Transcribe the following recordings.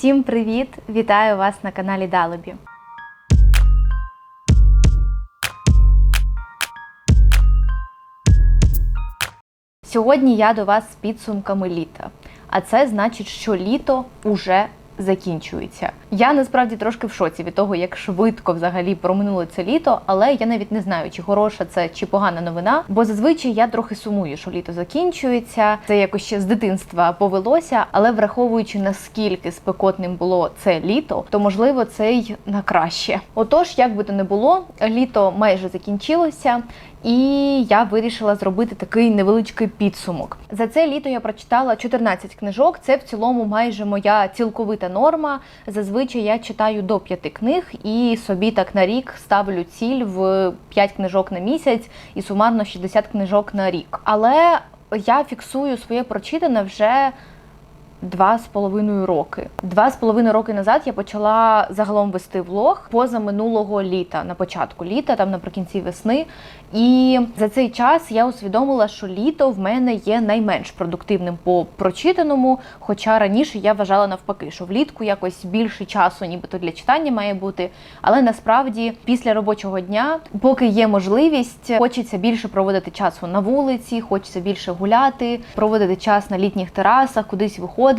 Всім привіт! Вітаю вас на каналі Далебі. Сьогодні я до вас з підсумками літа. А це значить, що літо уже закінчується. Я насправді трошки в шоці від того, як швидко взагалі проминуло це літо, але я навіть не знаю, чи хороша це чи погана новина. Бо зазвичай я трохи сумую, що літо закінчується. Це якось ще з дитинства повелося, але враховуючи наскільки спекотним було це літо, то можливо це й на краще. Отож, як би то не було, літо майже закінчилося. І я вирішила зробити такий невеличкий підсумок. За це літо я прочитала 14 книжок. Це в цілому майже моя цілковита норма. Зазвичай я читаю до 5 книг і собі так на рік ставлю ціль в 5 книжок на місяць і сумарно 60 книжок на рік. Але я фіксую своє прочитане вже Два з половиною роки. Два з половиною роки назад я почала загалом вести влог поза минулого літа, на початку літа, там наприкінці весни. І за цей час я усвідомила, що літо в мене є найменш продуктивним по прочитаному. Хоча раніше я вважала навпаки, що влітку якось більше часу, нібито для читання має бути. Але насправді після робочого дня, поки є можливість, хочеться більше проводити часу на вулиці, хочеться більше гуляти, проводити час на літніх терасах, кудись виходити,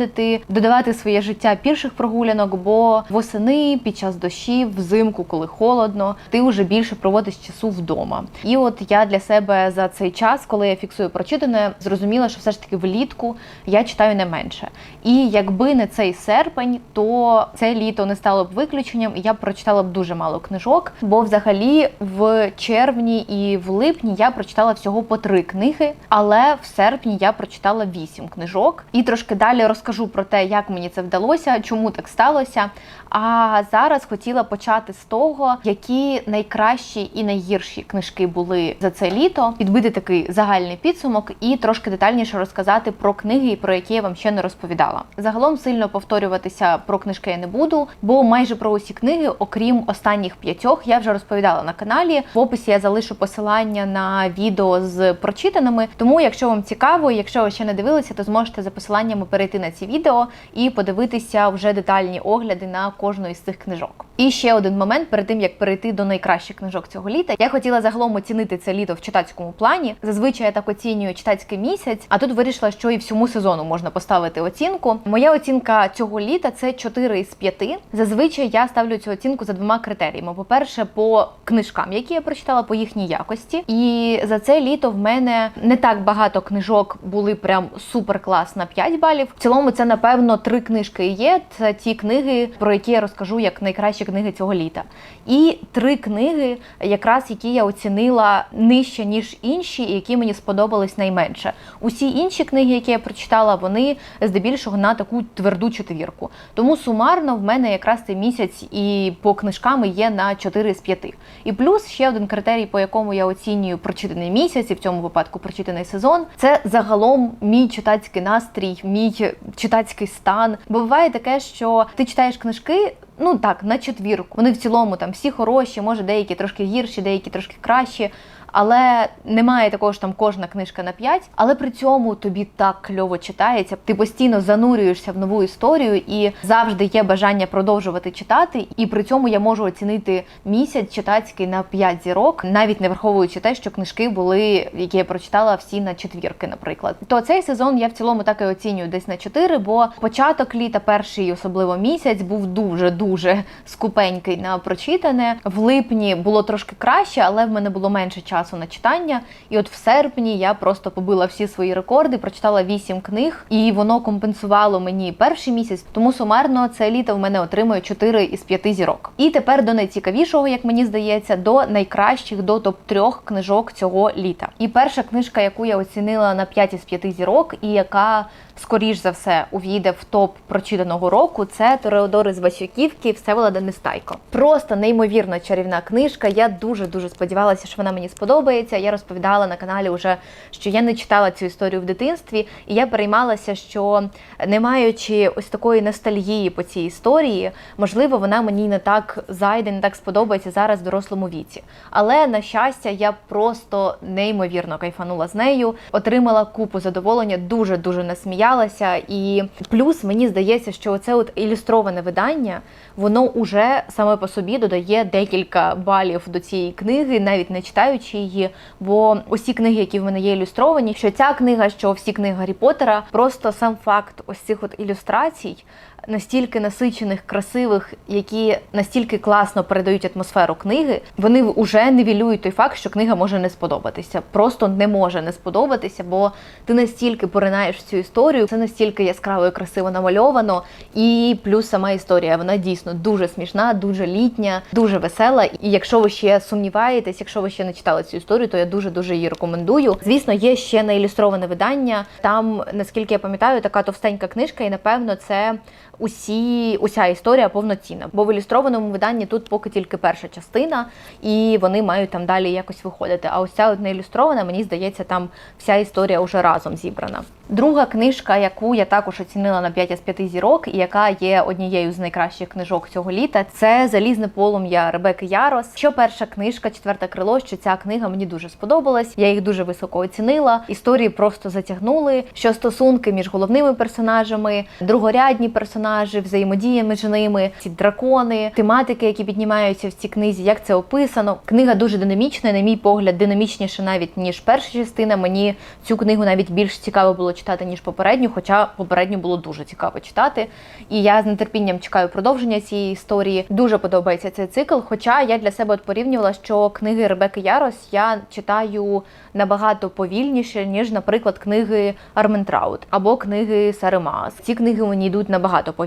додавати своє життя піших прогулянок, бо восени під час дощів, взимку, коли холодно, ти вже більше проводиш часу вдома. І от я для себе за цей час, коли я фіксую прочитане, зрозуміла, що все ж таки влітку я читаю не менше. І якби не цей серпень, то це літо не стало б виключенням, і я прочитала б дуже мало книжок. Бо взагалі в червні і в липні я прочитала всього по три книги, але в серпні я прочитала вісім книжок. І трошки далі розкажу про те, як мені це вдалося, чому так сталося. А зараз хотіла почати з того, які найкращі і найгірші книжки були за це літо, підбити такий загальний підсумок і трошки детальніше розказати про книги, про які я вам ще не розповідала. Загалом сильно повторюватися про книжки я не буду, бо майже про усі книги, окрім останніх п'ятьох, я вже розповідала на каналі. В описі я залишу посилання на відео з прочитаними. Тому, якщо вам цікаво, якщо ви ще не дивилися, то зможете за посиланнями перейти на ці відео і подивитися вже детальні огляди на кожну із цих книжок. І ще один момент перед тим як перейти до найкращих книжок цього літа. Я хотіла загалом оцінити це літо в читацькому плані. Зазвичай я так оцінюю читацький місяць, а тут вирішила, що і всьому сезону можна поставити оцінку. Моя оцінка цього літа це 4 із 5. Зазвичай я ставлю цю оцінку за двома критеріями: по-перше, по книжкам, які я прочитала по їхній якості. І за це літо в мене не так багато книжок були прям супер клас на 5 балів. В цілому це напевно три книжки є. Це ті книги, про які я розкажу як найкращі книги цього літа. І три книги, якраз які я оцінила нижче ніж інші, і які мені сподобались найменше. Усі інші книги, які я прочитала, вони здебільшого на таку тверду четвірку. Тому сумарно в мене якраз цей місяць і по книжкам є на 4 з 5. І плюс ще один критерій, по якому я оцінюю прочитаний місяць, і в цьому випадку прочитаний сезон, це загалом мій читацький настрій, мій читацький стан. Бо буває таке, що ти читаєш книжки. Ну так, на четвірку. Вони в цілому там всі хороші, може деякі трошки гірші, деякі трошки кращі. Але немає такого ж там кожна книжка на 5, але при цьому тобі так кльово читається. Ти постійно занурюєшся в нову історію і завжди є бажання продовжувати читати. І при цьому я можу оцінити місяць читацький на 5 зірок, навіть не враховуючи те, що книжки були, які я прочитала всі на четвірки, наприклад. То цей сезон я в цілому так і оцінюю десь на 4, бо початок літа, перший особливо місяць, був дуже дуже скупенький на прочитане. В липні було трошки краще, але в мене було менше часу часу на читання. І от в серпні я просто побила всі свої рекорди, прочитала вісім книг, і воно компенсувало мені перший місяць. Тому сумарно це літо в мене отримує 4 із 5 зірок. І тепер до найцікавішого, як мені здається, до найкращих до топ 3 книжок цього літа. І перша книжка, яку я оцінила на 5 із 5 зірок, і яка скоріш за все увійде в топ прочитаного року. Це Тореодори з Васюківки Всеволода Нестайко. Просто неймовірно чарівна книжка. Я дуже дуже сподівалася, що вона мені сподобається. Я розповідала на каналі вже, що я не читала цю історію в дитинстві, і я переймалася, що не маючи ось такої ностальгії по цій історії, можливо, вона мені не так зайде, не так сподобається зараз в дорослому віці. Але на щастя, я просто неймовірно кайфанула з нею, отримала купу задоволення, дуже дуже насміяла роздивлялася. І плюс мені здається, що це от ілюстроване видання, воно уже саме по собі додає декілька балів до цієї книги, навіть не читаючи її. Бо усі книги, які в мене є ілюстровані, що ця книга, що всі книги Гаррі Поттера, просто сам факт ось цих от ілюстрацій. Настільки насичених, красивих, які настільки класно передають атмосферу книги, вони вже нівелюють той факт, що книга може не сподобатися. Просто не може не сподобатися, бо ти настільки поринаєш цю історію, це настільки яскраво і красиво намальовано. І плюс сама історія, вона дійсно дуже смішна, дуже літня, дуже весела. І якщо ви ще сумніваєтесь, якщо ви ще не читали цю історію, то я дуже дуже її рекомендую. Звісно, є ще не ілюстроване видання. Там, наскільки я пам'ятаю, така товстенька книжка, і напевно це усі уся історія повноцінна. Бо в ілюстрованому виданні тут поки тільки перша частина, і вони мають там далі якось виходити. А ось ця от не ілюстрована, мені здається, там вся історія вже разом зібрана. Друга книжка, яку я також оцінила на 5 з 5 зірок, і яка є однією з найкращих книжок цього літа, це Залізне полум'я Ребекки Ярос. Що перша книжка, четверте крило, що ця книга мені дуже сподобалась. Я їх дуже високо оцінила. Історії просто затягнули. Що стосунки між головними персонажами, другорядні персонажі, взаємодія між ними, ці дракони, тематики, які піднімаються в цій книзі, як це описано. Книга дуже динамічна, на мій погляд, динамічніше навіть ніж перша частина. Мені цю книгу навіть більш цікаво було читати ніж попередню, хоча попередню було дуже цікаво читати. І я з нетерпінням чекаю продовження цієї історії. Дуже подобається цей цикл. Хоча я для себе от порівнювала, що книги Ребекки Ярос я читаю набагато повільніше, ніж, наприклад, книги Арментраут або книги Сари Маас. Ці книги мені йдуть набагато повільніше,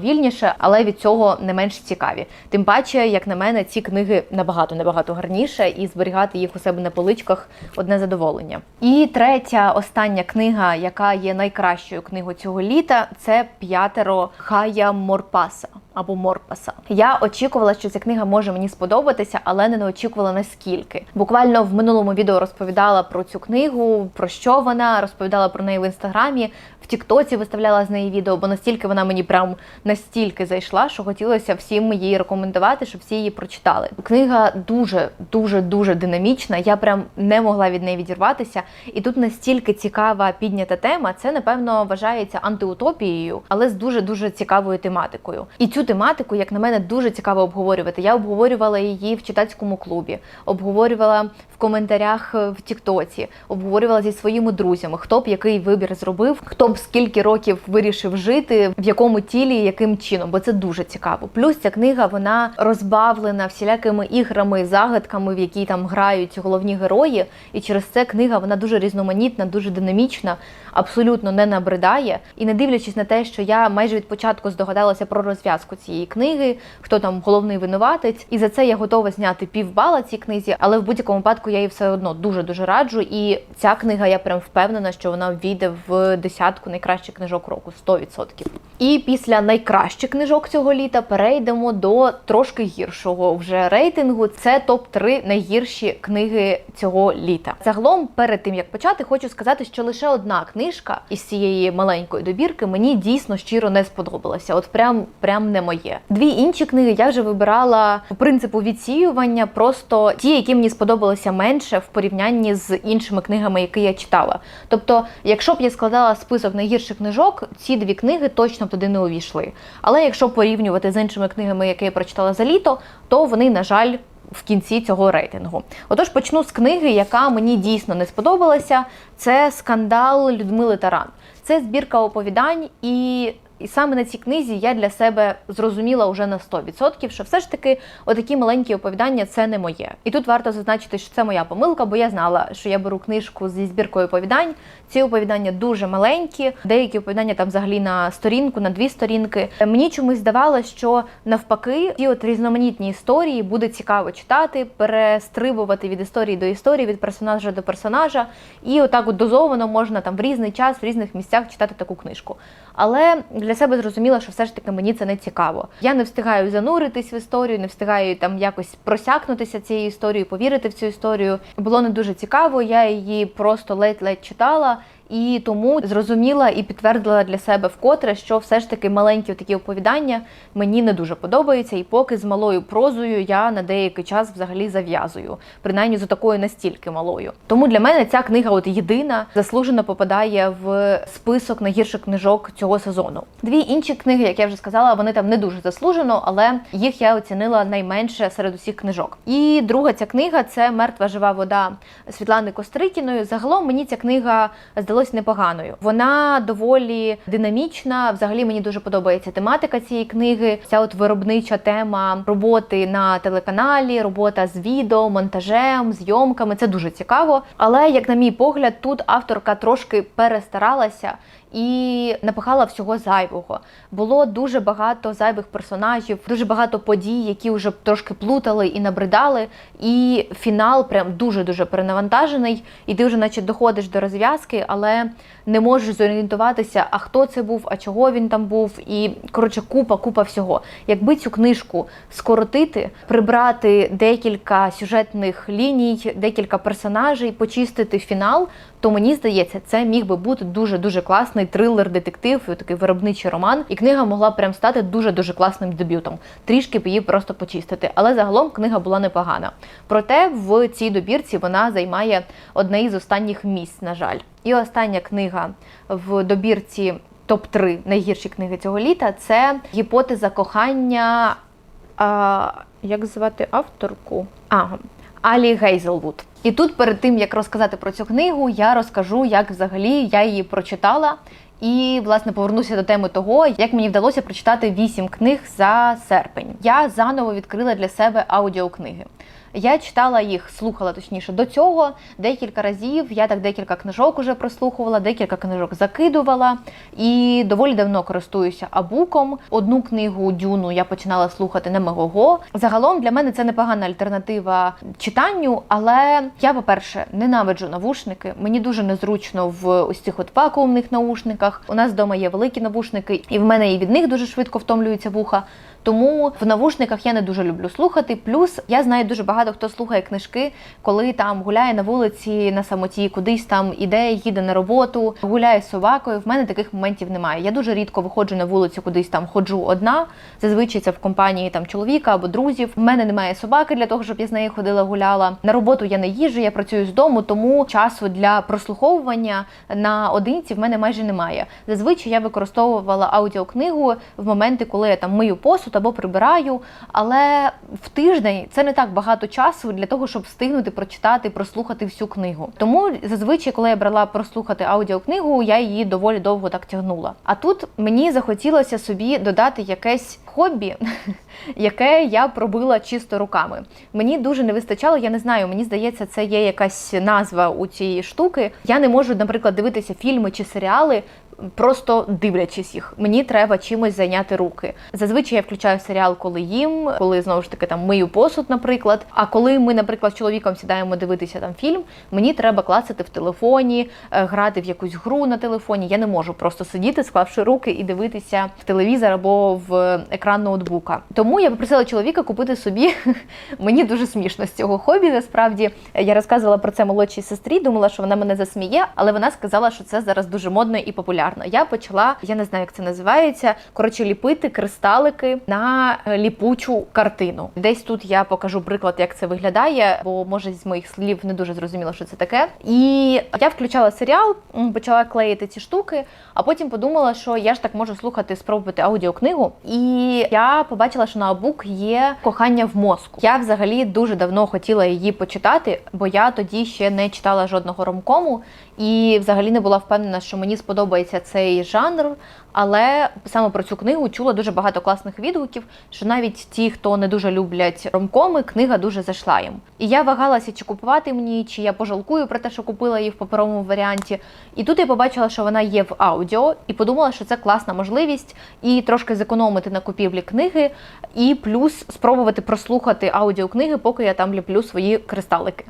але від цього не менш цікаві. Тим паче, як на мене, ці книги набагато набагато гарніше, і зберігати їх у себе на поличках одне задоволення. І третя остання книга, яка є найкращою книгою цього літа, це п'ятеро Хая Морпаса або Морпаса. Я очікувала, що ця книга може мені сподобатися, але не очікувала наскільки. Буквально в минулому відео розповідала про цю книгу, про що вона розповідала про неї в інстаграмі. В Тіктоці виставляла з неї відео, бо настільки вона мені прям настільки зайшла, що хотілося всім її рекомендувати, щоб всі її прочитали. Книга дуже, дуже, дуже динамічна. Я прям не могла від неї відірватися. І тут настільки цікава піднята тема. Це напевно вважається антиутопією, але з дуже дуже цікавою тематикою. І цю тематику, як на мене, дуже цікаво обговорювати. Я обговорювала її в читацькому клубі, обговорювала в коментарях в Тіктоці, обговорювала зі своїми друзями, хто б який вибір зробив, хто б скільки років вирішив жити, в якому тілі, яким чином, бо це дуже цікаво. Плюс ця книга вона розбавлена всілякими іграми, загадками, в які там грають головні герої. І через це книга вона дуже різноманітна, дуже динамічна, абсолютно не набридає. І не дивлячись на те, що я майже від початку здогадалася про розв'язку цієї книги, хто там головний винуватець, і за це я готова зняти півбала цій книзі, але в будь-якому випадку я її все одно дуже дуже раджу. І ця книга, я прям впевнена, що вона війде в десятку найкращих книжок року 100%. І після найкращих книжок цього літа перейдемо до трошки гіршого вже рейтингу. Це топ 3 найгірші книги цього літа. Загалом, перед тим як почати, хочу сказати, що лише одна книжка із цієї маленької добірки мені дійсно щиро не сподобалася. От прям прям не моє. Дві інші книги я вже вибирала по принципу відсіювання, просто ті, які мені сподобалися менше в порівнянні з іншими книгами, які я читала. Тобто, якщо б я складала список найгірших книжок, ці дві книги точно б туди не увійшли. Але якщо порівнювати з іншими книгами, які я прочитала за літо, то вони, на жаль, в кінці цього рейтингу. Отож, почну з книги, яка мені дійсно не сподобалася. Це скандал Людмили Таран. Це збірка оповідань і. І саме на цій книзі я для себе зрозуміла вже на 100%, що все ж таки отакі маленькі оповідання це не моє. І тут варто зазначити, що це моя помилка, бо я знала, що я беру книжку зі збіркою оповідань. Ці оповідання дуже маленькі, деякі оповідання там взагалі на сторінку, на дві сторінки. Мені чомусь здавалося, що навпаки, ті от різноманітні історії буде цікаво читати, перестрибувати від історії до історії, від персонажа до персонажа, і отак от дозовано можна там в різний час, в різних місцях читати таку книжку. Але для себе зрозуміла, що все ж таки мені це не цікаво. Я не встигаю зануритись в історію, не встигаю там якось просякнутися цією історією, повірити в цю історію. Було не дуже цікаво. Я її просто ледь-ледь читала. І тому зрозуміла і підтвердила для себе вкотре, що все ж таки маленькі такі оповідання мені не дуже подобаються. І поки з малою прозою я на деякий час взагалі зав'язую, принаймні за такою настільки малою. Тому для мене ця книга, от єдина, заслужено попадає в список найгірших книжок цього сезону. Дві інші книги, як я вже сказала, вони там не дуже заслужено, але їх я оцінила найменше серед усіх книжок. І друга ця книга це Мертва жива вода Світлани Кострикіної. Загалом мені ця книга здалась непоганою. Вона доволі динамічна. Взагалі мені дуже подобається тематика цієї книги. Ця от виробнича тема роботи на телеканалі, робота з відео, монтажем, зйомками. Це дуже цікаво. Але як на мій погляд, тут авторка трошки перестаралася. І напихала всього зайвого. Було дуже багато зайвих персонажів, дуже багато подій, які вже трошки плутали і набридали. І фінал прям дуже дуже перенавантажений. І ти вже, наче, доходиш до розв'язки, але не можеш зорієнтуватися, а хто це був, а чого він там був. І коротше, купа, купа всього. Якби цю книжку скоротити, прибрати декілька сюжетних ліній, декілька персонажей, почистити фінал, то мені здається, це міг би бути дуже дуже класний трилер, детектив, такий виробничий роман. І книга могла прям стати дуже дуже класним дебютом. Трішки б її просто почистити. Але загалом книга була непогана. Проте в цій добірці вона займає одне із останніх місць, на жаль. І остання книга в добірці топ 3 найгірші книги цього літа це гіпотеза кохання. А, Як звати авторку? Ага. Алі Гейзелвуд. І тут, перед тим як розказати про цю книгу, я розкажу, як взагалі я її прочитала. І, власне, повернуся до теми того, як мені вдалося прочитати вісім книг за серпень. Я заново відкрила для себе аудіокниги. Я читала їх, слухала точніше до цього декілька разів. Я так декілька книжок уже прослухувала, декілька книжок закидувала і доволі давно користуюся абуком. Одну книгу Дюну я починала слухати на Мегого. Загалом для мене це непогана альтернатива читанню, але я, по-перше, ненавиджу навушники. Мені дуже незручно в ось цих от вакуумних наушниках. У нас вдома є великі навушники, і в мене і від них дуже швидко втомлюються вуха. Тому в навушниках я не дуже люблю слухати. Плюс я знаю дуже багато хто слухає книжки, коли там гуляє на вулиці на самоті, кудись там іде, їде на роботу, гуляє з собакою. В мене таких моментів немає. Я дуже рідко виходжу на вулицю, кудись там ходжу одна. Зазвичай це в компанії там чоловіка або друзів. В мене немає собаки для того, щоб я з нею ходила, гуляла. На роботу я не їжджу, я працюю з дому, тому часу для прослуховування наодинці в мене майже немає. Зазвичай я використовувала аудіокнигу в моменти, коли я там мию посуд або прибираю. Але в тиждень це не так багато часу для того, щоб встигнути прочитати, прослухати всю книгу. Тому зазвичай, коли я брала прослухати аудіокнигу, я її доволі довго так тягнула. А тут мені захотілося собі додати якесь хобі, яке я пробила чисто руками. Мені дуже не вистачало, я не знаю, мені здається, це є якась назва у цієї штуки. Я не можу, наприклад, дивитися фільми чи серіали. Просто дивлячись їх, мені треба чимось зайняти руки. Зазвичай я включаю серіал, коли їм, коли знову ж таки там мию посуд, наприклад. А коли ми, наприклад, з чоловіком сідаємо дивитися там фільм, мені треба клацати в телефоні, е, грати в якусь гру на телефоні. Я не можу просто сидіти, склавши руки і дивитися в телевізор або в екран ноутбука. Тому я попросила чоловіка купити собі. Мені дуже смішно з цього хобі. Насправді я розказувала про це молодшій сестрі, думала, що вона мене засміє, але вона сказала, що це зараз дуже модно і популярно. Я почала, я не знаю, як це називається. Коротше, ліпити кристалики на ліпучу картину. Десь тут я покажу приклад, як це виглядає, бо може з моїх слів не дуже зрозуміло, що це таке. І я включала серіал, почала клеїти ці штуки, а потім подумала, що я ж так можу слухати, спробувати аудіокнигу. І я побачила, що на Абук є кохання в мозку. Я взагалі дуже давно хотіла її почитати, бо я тоді ще не читала жодного ромкому і взагалі не була впевнена, що мені сподобається цей жанр. Але саме про цю книгу чула дуже багато класних відгуків, що навіть ті, хто не дуже люблять ромкоми, книга дуже зайшла їм. І я вагалася, чи купувати мені, чи я пожалкую про те, що купила її в паперовому варіанті. І тут я побачила, що вона є в аудіо, і подумала, що це класна можливість і трошки зекономити на купівлі книги, і плюс спробувати прослухати аудіокниги, поки я там ліплю свої кристалики.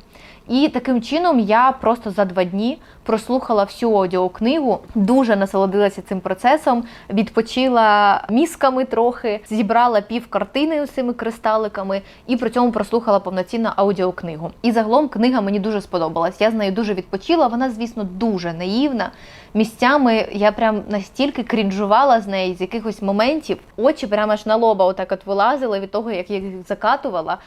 І таким чином я просто за два дні прослухала всю аудіокнигу, дуже насолодилася цим процесом, відпочила мізками трохи, зібрала пів картини цими кристаликами і при цьому прослухала повноцінно аудіокнигу. І загалом книга мені дуже сподобалась. Я з нею дуже відпочила. Вона, звісно, дуже наївна. Місцями я прям настільки крінжувала з неї з якихось моментів. Очі прямо аж на лоба отак от вилазили від того, як їх закатувала.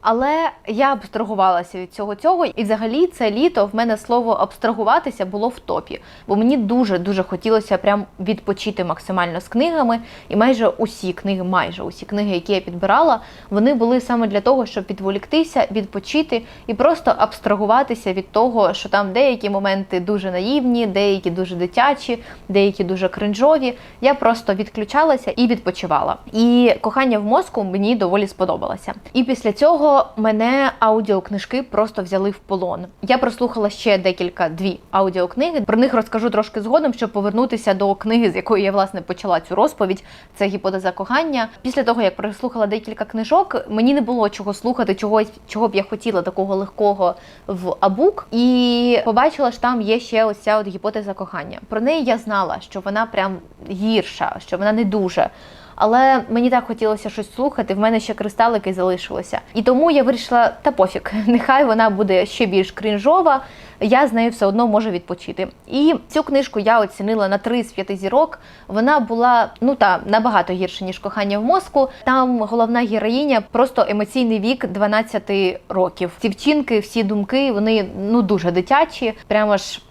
Але я абстрагувалася від цього цього, і взагалі це літо в мене слово абстрагуватися було в топі, бо мені дуже дуже хотілося прям відпочити максимально з книгами. І майже усі книги, майже усі книги, які я підбирала, вони були саме для того, щоб відволіктися, відпочити і просто абстрагуватися від того, що там деякі моменти дуже наївні, деякі дуже дитячі, деякі дуже кринжові. Я просто відключалася і відпочивала. І кохання в мозку мені доволі сподобалося. І після цього мене аудіокнижки просто взяли в полон. Я прослухала ще декілька дві аудіокниги. Про них розкажу трошки згодом, щоб повернутися до книги, з якої я власне почала цю розповідь. Це гіпотеза кохання. Після того як прослухала декілька книжок, мені не було чого слухати, чогось, чого б я хотіла такого легкого в абук. І побачила, що там є ще ось ця от гіпотеза кохання. Про неї я знала, що вона прям гірша, що вона не дуже. Але мені так хотілося щось слухати. В мене ще кристалики залишилося. І тому я вирішила, та пофіг, нехай вона буде ще більш крінжова. Я з нею все одно можу відпочити. І цю книжку я оцінила на 3 з 5 зірок. Вона була ну та набагато гірше ніж кохання в мозку. Там головна героїня просто емоційний вік 12 років. Ці вчинки, всі думки, вони ну дуже дитячі, прямо ж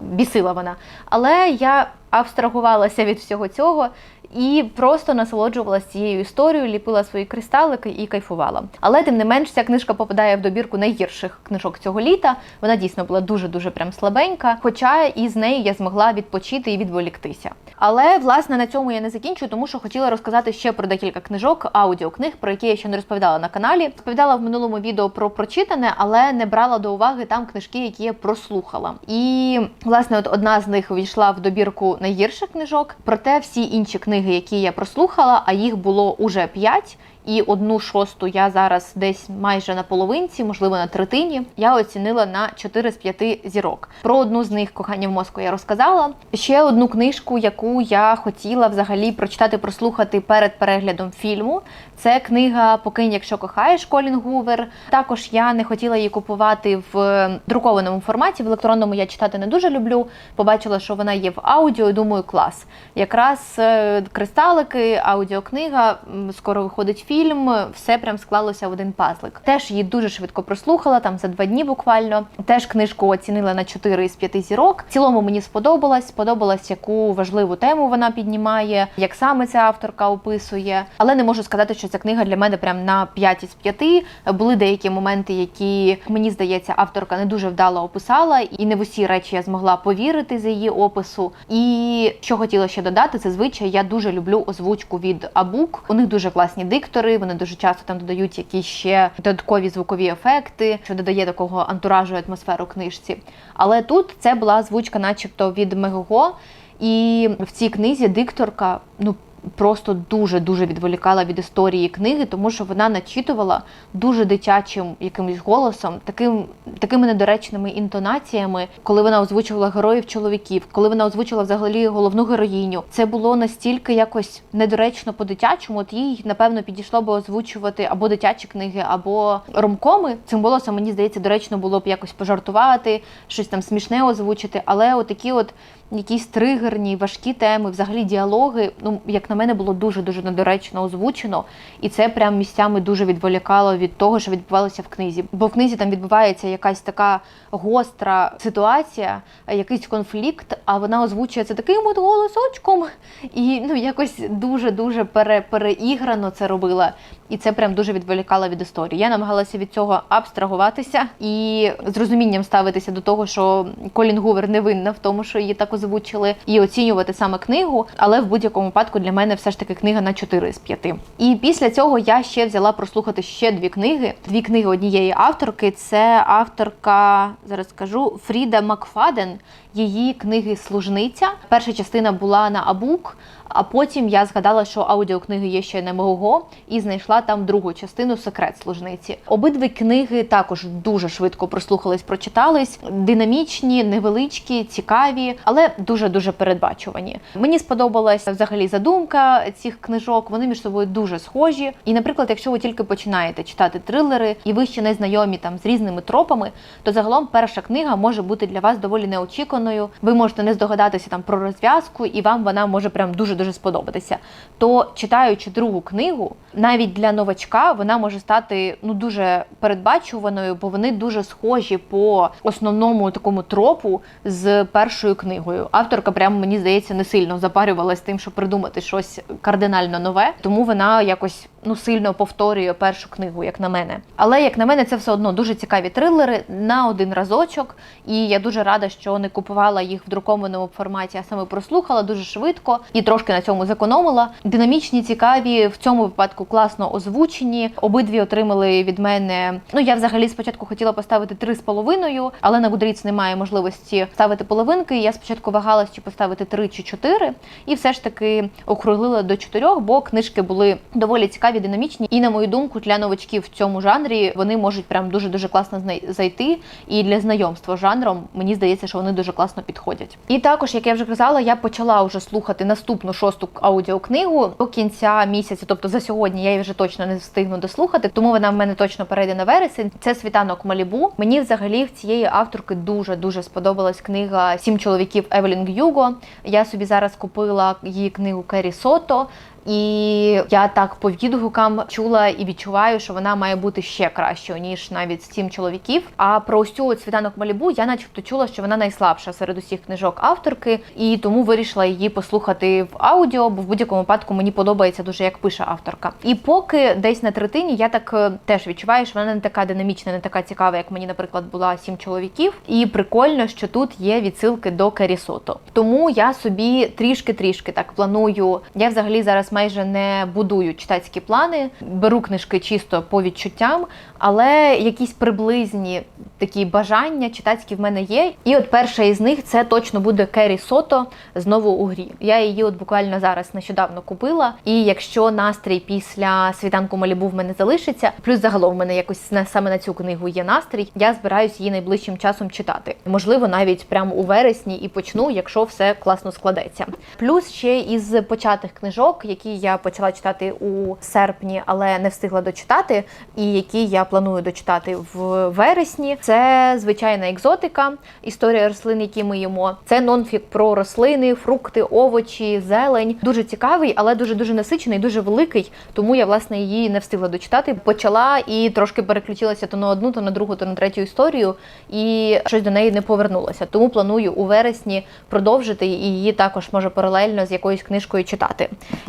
бісила вона. Але я абстрагувалася від всього цього і просто насолоджувалася цією історією, ліпила свої кристалики і кайфувала. Але тим не менш, ця книжка попадає в добірку найгірших книжок цього літа. Вона дійсно була дуже дуже прям слабенька. Хоча і з нею я змогла відпочити і відволіктися. Але власне на цьому я не закінчую, тому що хотіла розказати ще про декілька книжок, аудіокниг, про які я ще не розповідала на каналі. Розповідала в минулому відео про прочитане, але не брала до уваги там книжки, які я прослухала. І власне, от одна з них увійшла в добірку найгірших книжок. Проте всі інші книги, які я прослухала, а їх було уже п'ять. І одну шосту я зараз десь майже на половинці, можливо на третині. Я оцінила на 4 з 5 зірок. Про одну з них кохання в мозку я розказала. Ще одну книжку, яку я хотіла взагалі прочитати, прослухати перед переглядом фільму. Це книга Покинь, якщо кохаєш Колін Гувер. Також я не хотіла її купувати в друкованому форматі. В електронному я читати не дуже люблю. Побачила, що вона є в аудіо. і Думаю, клас. Якраз е, кристалики, аудіокнига, скоро виходить фільм фільм, все прям склалося в один пазлик. Теж її дуже швидко прослухала, там за два дні буквально. Теж книжку оцінила на 4 із 5 зірок. В цілому мені сподобалось. Сподобалось, яку важливу тему вона піднімає, як саме ця авторка описує. Але не можу сказати, що ця книга для мене прям на 5 із 5. Були деякі моменти, які мені здається, авторка не дуже вдало описала, і не в усі речі я змогла повірити з її опису. І що хотіла ще додати, це звичай. Я дуже люблю озвучку від Абук. У них дуже класні диктори кольори. Вони дуже часто там додають якісь ще додаткові звукові ефекти, що додає такого антуражу атмосферу книжці. Але тут це була звучка, начебто, від Мегого. І в цій книзі дикторка ну просто дуже-дуже відволікала від історії книги, тому що вона начитувала дуже дитячим якимось голосом, таким, такими недоречними інтонаціями, коли вона озвучувала героїв чоловіків, коли вона озвучувала взагалі головну героїню. Це було настільки якось недоречно по-дитячому. От їй, напевно, підійшло би озвучувати або дитячі книги, або ромкоми. Цим голосом, мені здається, доречно було б якось пожартувати, щось там смішне озвучити, але отакі от якісь тригерні, важкі теми, взагалі діалоги. Ну, як на мене, було дуже-дуже недоречно озвучено, і це прям місцями дуже відволікало від того, що відбувалося в книзі. Бо в книзі там відбувається якась така гостра ситуація, якийсь конфлікт, а вона озвучує це таким от голосочком, і ну якось дуже-дуже пере, переіграно це робила. І це прям дуже відволікало від історії. Я намагалася від цього абстрагуватися і з розумінням ставитися до того, що Колін Гувер не винна в тому, що її так озвучили, і оцінювати саме книгу. Але в будь-якому випадку для мене все ж таки книга на 4 з 5. І після цього я ще взяла прослухати ще дві книги. Дві книги однієї авторки. Це авторка, зараз скажу, Фріда Макфаден. Її книги Служниця. Перша частина була на Абук, А потім я згадала, що аудіокниги є ще не мого, і знайшла там другу частину Секрет служниці. Обидві книги також дуже швидко прослухались, прочитались. Динамічні, невеличкі, цікаві, але дуже дуже передбачувані. Мені сподобалася взагалі задумка цих книжок. Вони між собою дуже схожі. І, наприклад, якщо ви тільки починаєте читати трилери і ви ще не знайомі там з різними тропами, то загалом перша книга може бути для вас доволі неочікуваною. Ви можете не здогадатися там про розв'язку, і вам вона може прям дуже дуже сподобатися. То читаючи другу книгу, навіть для новачка вона може стати ну дуже передбачуваною, бо вони дуже схожі по основному такому тропу з першою книгою. Авторка, прямо мені здається, не сильно запарювалась тим, щоб придумати щось кардинально нове, тому вона якось ну сильно повторює першу книгу, як на мене. Але як на мене, це все одно дуже цікаві трилери на один разочок. І я дуже рада, що не купувала їх в друкованому форматі, а саме прослухала дуже швидко і трошки на цьому зекономила. Динамічні, цікаві в цьому випадку класно озвучені. Обидві отримали від мене. Ну я взагалі спочатку хотіла поставити три з половиною, але на Goodreads немає можливості ставити половинки. Я спочатку вагалась, чи поставити три чи чотири, і все ж таки округлила до чотирьох, бо книжки були доволі цікаві, динамічні. І на мою думку, для новачків в цьому жанрі вони можуть прям дуже дуже класно зайти. І для знайомства з жанром мені здається, що вони дуже класно підходять. І також, як я вже казала, я почала вже слухати наступну шосту аудіокнигу до кінця місяця, тобто за сьогодні я її вже точно не встигну дослухати, тому вона в мене точно перейде на вересень. Це світанок Малібу. Мені взагалі в цієї авторки дуже дуже сподобалась книга Сім чоловіків Евелін Гюго. Я собі зараз купила її книгу Кері Сото. І я так по відгукам чула і відчуваю, що вона має бути ще кращою, ніж навіть сім чоловіків. А про ось цю світанок Малібу я начебто чула, що вона найслабша серед усіх книжок авторки, і тому вирішила її послухати в аудіо, бо в будь-якому випадку мені подобається дуже, як пише авторка. І поки десь на третині я так е, теж відчуваю, що вона не така динамічна, не така цікава, як мені, наприклад, була сім чоловіків. І прикольно, що тут є відсилки до Кері Сото. Тому я собі трішки-трішки так планую. Я взагалі зараз майже не будую читацькі плани, беру книжки чисто по відчуттям, але якісь приблизні такі бажання читацькі в мене є. І от перша із них це точно буде Кері Сото знову у грі. Я її от буквально зараз нещодавно купила. І якщо настрій після світанку Малібу в мене залишиться, плюс загалом в мене якось саме на цю книгу є настрій, я збираюсь її найближчим часом читати. Можливо, навіть прямо у вересні і почну, якщо все класно складеться. Плюс ще із початих книжок, які я почала читати у серпні, але не встигла дочитати, і які я планую дочитати в вересні. Це звичайна екзотика, історія рослин, які ми їмо. Це нонфік про рослини, фрукти, овочі, зелень. Дуже цікавий, але дуже дуже насичений, дуже великий. Тому я власне її не встигла дочитати. Почала і трошки переключилася то на одну, то на другу, то на третю історію, і щось до неї не повернулася. Тому планую у вересні продовжити і її також може паралельно з якоюсь книжкою читати.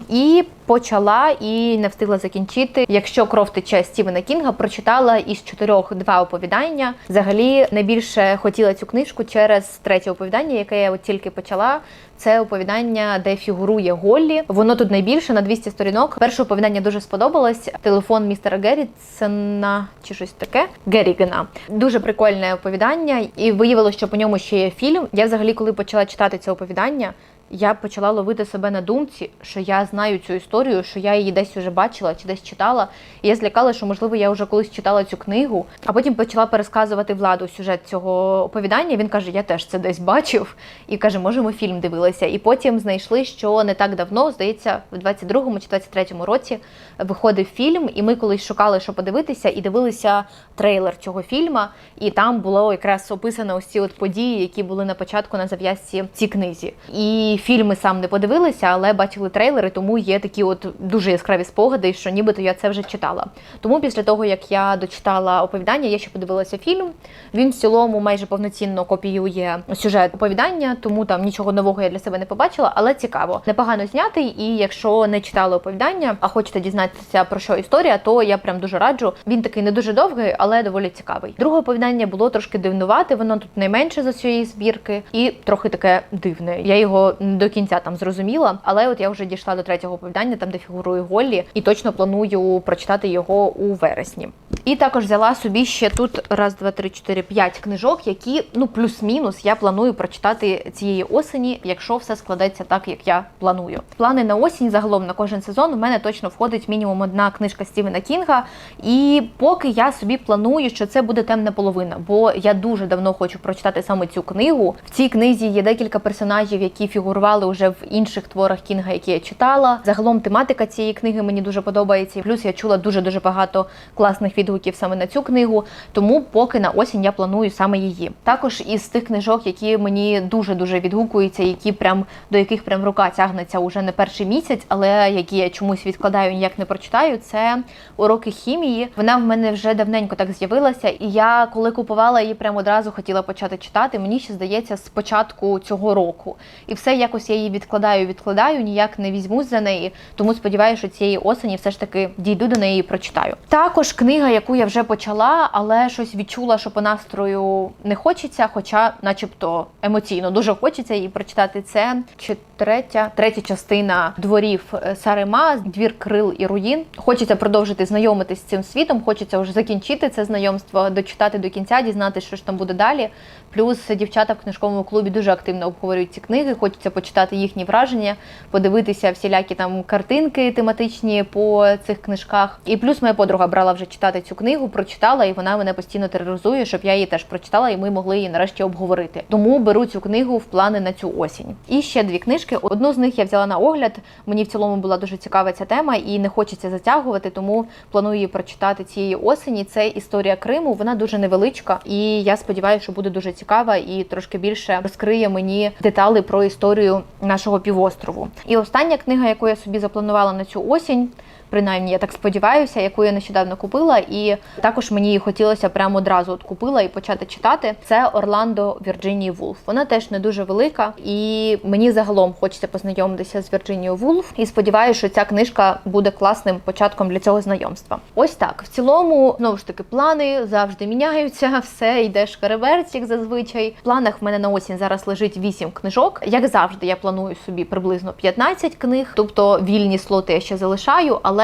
І почала і не встигла закінчити. Якщо кров тече Стівена Кінга, прочитала із чотирьох два оповідання. Взагалі найбільше хотіла цю книжку через третє оповідання, яке я от тільки почала. Це оповідання, де фігурує Голлі. Воно тут найбільше на 200 сторінок. Перше оповідання дуже сподобалось. Телефон містера Геррітсена чи щось таке. Геррігена. Дуже прикольне оповідання, і виявилося, що по ньому ще є фільм. Я взагалі, коли почала читати це оповідання. Я почала ловити себе на думці, що я знаю цю історію, що я її десь уже бачила чи десь читала. І я злякала, що можливо я вже колись читала цю книгу, а потім почала пересказувати владу сюжет цього оповідання. Він каже: Я теж це десь бачив, і каже, може, ми фільм дивилися. І потім знайшли, що не так давно, здається, в 22-му чи 23-му році виходив фільм, і ми колись шукали, що подивитися, і дивилися трейлер цього фільма. І там було якраз описано ці от події, які були на початку на зав'язці цій книзі. І фільми сам не подивилися, але бачили трейлери, тому є такі от дуже яскраві спогади, що нібито я це вже читала. Тому після того, як я дочитала оповідання, я ще подивилася фільм. Він в цілому майже повноцінно копіює сюжет оповідання, тому там нічого нового я для себе не побачила, але цікаво. Непогано знятий, і якщо не читали оповідання, а хочете дізнатися про що історія, то я прям дуже раджу. Він такий не дуже довгий, але доволі цікавий. Друге оповідання було трошки дивнувати, воно тут найменше за цієї збірки, і трохи таке дивне. Я його не до кінця там зрозуміла, але от я вже дійшла до третього оповідання, там де фігурує Голлі, і точно планую прочитати його у вересні. І також взяла собі ще тут раз, два, три, чотири, п'ять книжок, які ну плюс-мінус я планую прочитати цієї осені, якщо все складеться так, як я планую. Плани на осінь загалом на кожен сезон у мене точно входить мінімум одна книжка Стівена Кінга. І поки я собі планую, що це буде темна половина, бо я дуже давно хочу прочитати саме цю книгу. В цій книзі є декілька персонажів, які фігурували вже в інших творах Кінга, які я читала. Загалом тематика цієї книги мені дуже подобається. Плюс я чула дуже дуже багато класних відгуків саме на цю книгу. Тому поки на осінь я планую саме її. Також із тих книжок, які мені дуже дуже відгукуються, які прям до яких прям рука тягнеться уже не перший місяць, але які я чомусь відкладаю, ніяк не прочитаю. Це уроки хімії. Вона в мене вже давненько так з'явилася, і я коли купувала її, прямо одразу хотіла почати читати. Мені ще здається з початку цього року. І все якось я її відкладаю, відкладаю, ніяк не візьмусь за неї. Тому сподіваюся, що цієї осені все ж таки дійду до неї і прочитаю. Також книга, яку я вже почала, але щось відчула, що по настрою не хочеться, хоча, начебто, емоційно дуже хочеться її прочитати. Це чи третя, третя частина дворів е, Сарима, двір крил і руїн. Хочеться продовжити знайомитись з цим світом. Хочеться вже закінчити це знайомство, дочитати до кінця, дізнатися, що ж там буде далі. Плюс дівчата в книжковому клубі дуже активно обговорюють ці книги. Хочеться почитати їхні враження, подивитися всілякі там картинки тематичні по цих книжках. І плюс моя подруга брала вже читати цю книгу, прочитала, і вона мене постійно тероризує, щоб я її теж прочитала, і ми могли її нарешті обговорити. Тому беру цю книгу в плани на цю осінь. І ще дві книжки. Одну з них я взяла на огляд. Мені в цілому була дуже цікава ця тема, і не хочеться затягувати, тому планую її прочитати цієї осені. Це історія Криму. Вона дуже невеличка, і я сподіваюся, що буде дуже цікава і трошки більше розкриє мені деталі про історію нашого півострову. І остання книга, яку я собі запланувала на цю осінь. Принаймні, я так сподіваюся, яку я нещодавно купила, і також мені її хотілося прямо одразу от купила і почати читати. Це Орландо Вірджинії Вулф. Вона теж не дуже велика, і мені загалом хочеться познайомитися з Вірджинією Вулф. І сподіваюся, що ця книжка буде класним початком для цього знайомства. Ось так. В цілому, знову ж таки, плани завжди міняються. Все йде шкереберть, як зазвичай. В планах в мене на осінь зараз лежить 8 книжок. Як завжди, я планую собі приблизно 15 книг, тобто вільні слоти я ще залишаю, але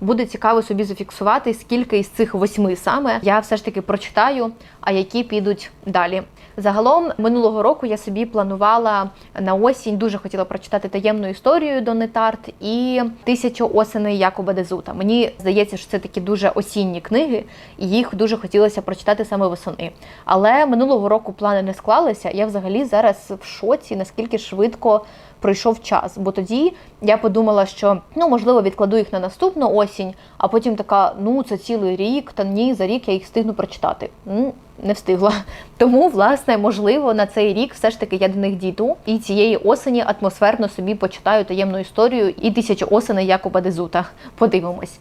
буде цікаво собі зафіксувати, скільки із цих восьми саме я все ж таки прочитаю, а які підуть далі. Загалом минулого року я собі планувала на осінь, дуже хотіла прочитати таємну історію Донни Тарт і тисячу осеней Якоба Дезута. Мені здається, що це такі дуже осінні книги, і їх дуже хотілося прочитати саме восени. Але минулого року плани не склалися. Я взагалі зараз в шоці, наскільки швидко пройшов час. Бо тоді я подумала, що ну можливо відкладу їх на наступну осінь, а потім така: ну це цілий рік, та ні, за рік я їх встигну прочитати. Не встигла. Тому, власне, можливо, на цей рік все ж таки я до них дійду. І цієї осені атмосферно собі почитаю таємну історію і тисячу осеней Якоба Дезута. Подивимось.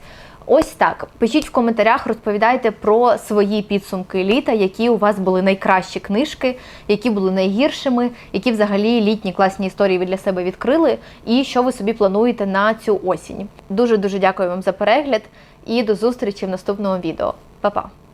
Ось так. Пишіть в коментарях, розповідайте про свої підсумки літа, які у вас були найкращі книжки, які були найгіршими, які взагалі літні класні історії ви для себе відкрили, і що ви собі плануєте на цю осінь. Дуже дуже дякую вам за перегляд і до зустрічі в наступному відео. Па-па!